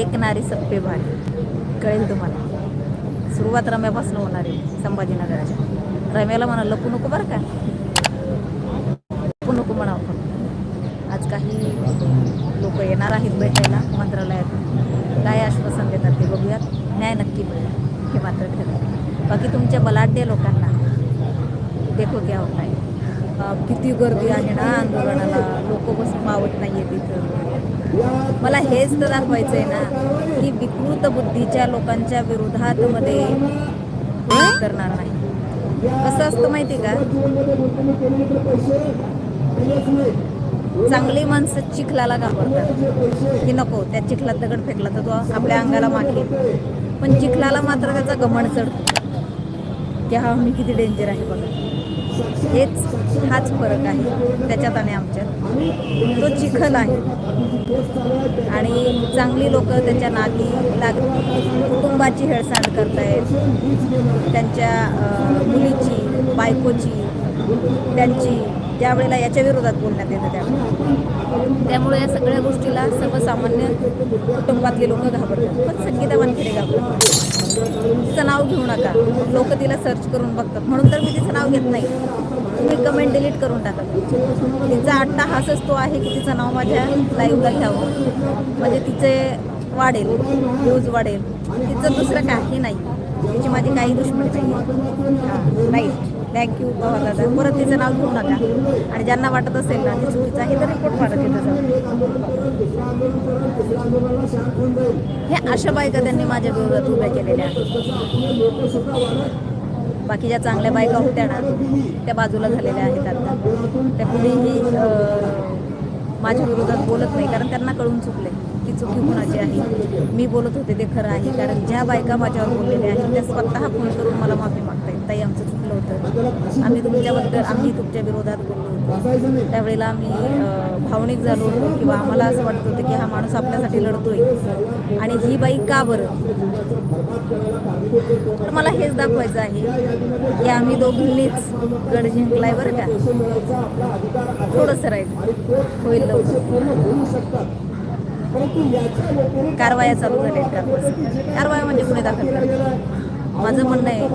एक नारी सप्पे भारी कळेल तुम्हाला. सुरुवात रम्यापासून होणार आहे संभाजीनगराच्या. रम्याला म्हणा लपू नको बरं का? लपू नको म्हणा आपण आज काही लोक येणार आहेत भेटायला मंत्रालयात. काय आश्वासन देतात ते बघूयात. न्याय नक्की मिळेल. हे मात्र ठरलं. बाकी तुमच्या बलाढ्य लोकांना देखो क्या होत आहे किती गर्दी आहे ना आंदोलनाला लोक बसून मावत नाही आहे तिथं मला हेच तर दाखवायचं आहे ना की विकृत बुद्धीच्या लोकांच्या विरोधात मध्ये करणार नाही. कसं असतं माहिती का? चांगली माणसं चिखलाला घाबरतात की नको त्या चिखलात दगड फेकला तर तो आपल्या अंगाला मागे पण चिखलाला मात्र त्याचा गमण चढतो. की हा मी किती डेंजर आहे बघा. हेच हाच फरक आहे. त्याच्यात आणि आमच्यात. तो चिखल आहे. आणि चांगली लोक त्याच्या नाती लाग कुटुंबाची हेळसांड करतायत. त्यांच्या मुलीची बायकोची त्यांची त्यावेळेला याच्या विरोधात बोलण्यात येतं त्यावेळेला. त्यामुळे या सगळ्या गोष्टीला सर्वसामान्य कुटुंबातले लोक घाबरतात. पण संगीता वानखेडे घाबरतात. तिचं नाव घेऊ नका. लोक तिला सर्च करून बघतात. म्हणून तर मी तिचं नाव घेत नाही. तुम्ही कमेंट डिलीट करून टाका. तिचा आट्टा हाच तो आहे की तिचं नाव माझ्या लाईव्हला घ्यावं. म्हणजे तिचे वाढेल. व्ह्यूज वाढेल. तिचं दुसरं काही नाही. तिची माझी काही दुश्मनी नाही. हां राईट थँक्यू पवार दादा. परत तिचं नाव घेऊ नका. आणि ज्यांना वाटत असेल ना ती चुकीचं आहे तर रिपोर्ट पाठवत तिथं हे अशा बायका त्यांनी माझ्या विरोधात उभ्या केलेल्या आहेत. बाकीच्या चांगल्या बायका होत्या ना त्या बाजूला झालेल्या आहेत आता. त्या कुणीही माझ्या विरोधात बोलत नाही कारण त्यांना कळून चुकले की चुकी कुणाची आहे. मी बोलत होते ते खरं आहे कारण ज्या बायका माझ्यावर बोललेल्या आहेत त्या स्वतः फोन करून मला माफी मागतायत. ताई आमचं म्हटलं होतं. आम्ही तुमच्याबद्दल आम्ही तुमच्या विरोधात बोललो होतो. त्यावेळेला आम्ही भावनिक झालो होतो किंवा आम्हाला असं वाटत होतं की हा माणूस आपल्यासाठी लढतोय. आणि ही बाई का बरं? तर मला हेच दाखवायचं आहे की आम्ही दोघींनीच गड जिंकलाय बरं का. थोडंसं राहील. होईल लवकर. कारवाया चालू झाल्या कारवाया म्हणजे पुढे दाखल माझं म्हणणं आहे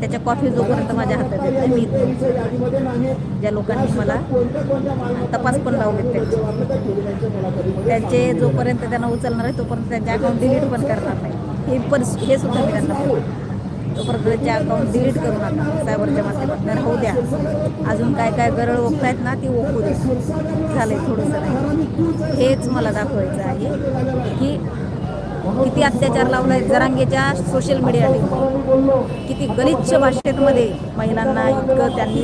त्याच्या कॉफी जोपर्यंत माझ्या हातात येत नाही मी ज्या लोकांनी मला तपास पण लावलेत त्यांचे त्यांचे जोपर्यंत त्यांना उचलणार आहे तोपर्यंत त्यांचे अकाउंट डिलीट पण करणार नाही. हे पण हे सुद्धा मी त्यांना तोपर्यंत त्यांचे अकाउंट डिलीट करू नका. सायबरच्या माध्यमातून राहू द्या. अजून काय काय गरळ ओकतायत ना ती ओकू दे आहे थोडंसं नाही. हेच मला दाखवायचं आहे की किती अत्याचार लावलाय जरांगेच्या सोशल मीडिया किती गलिच्छ भाषेमध्ये महिलांना इतकं त्यांनी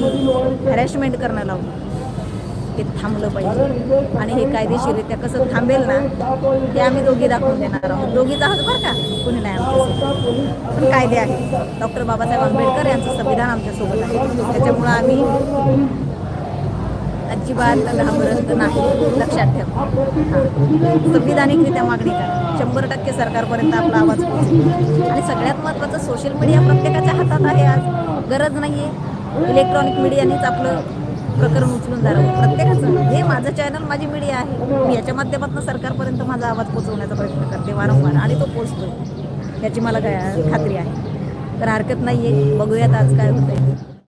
हॅरॅसमेंट करणं लावलं. ते थांबलं पाहिजे. आणि हे कायदेशीररित्या कसं थांबेल ना ते आम्ही दोघी दाखवून देणार आहोत. दोघीच आहोत बरं का? कुणी नाही पण कायदे आहेत. डॉक्टर बाबासाहेब आंबेडकर यांचं संविधान आमच्यासोबत आहे. त्याच्यामुळं आम्ही अजिबात घाबरत नाही. लक्षात ठेवा. हां. संविधानिकरित्या मागणी करा. शंभर टक्के सरकारपर्यंत आपला आवाज पोहोचेल. आणि सगळ्यात महत्त्वाचं सोशल मीडिया प्रत्येकाच्या हातात आहे आज. गरज नाही आहे इलेक्ट्रॉनिक मीडियानेच आपलं प्रकरण उचलून जाणार प्रत्येकाचं. हे माझं चॅनल माझी मीडिया आहे. मी याच्या माध्यमातून सरकारपर्यंत माझा आवाज पोचवण्याचा प्रयत्न करते वारंवार. आणि तो पोचतोय याची मला खात्री आहे. तर हरकत नाही आहे बघूयात आज काय होतं ते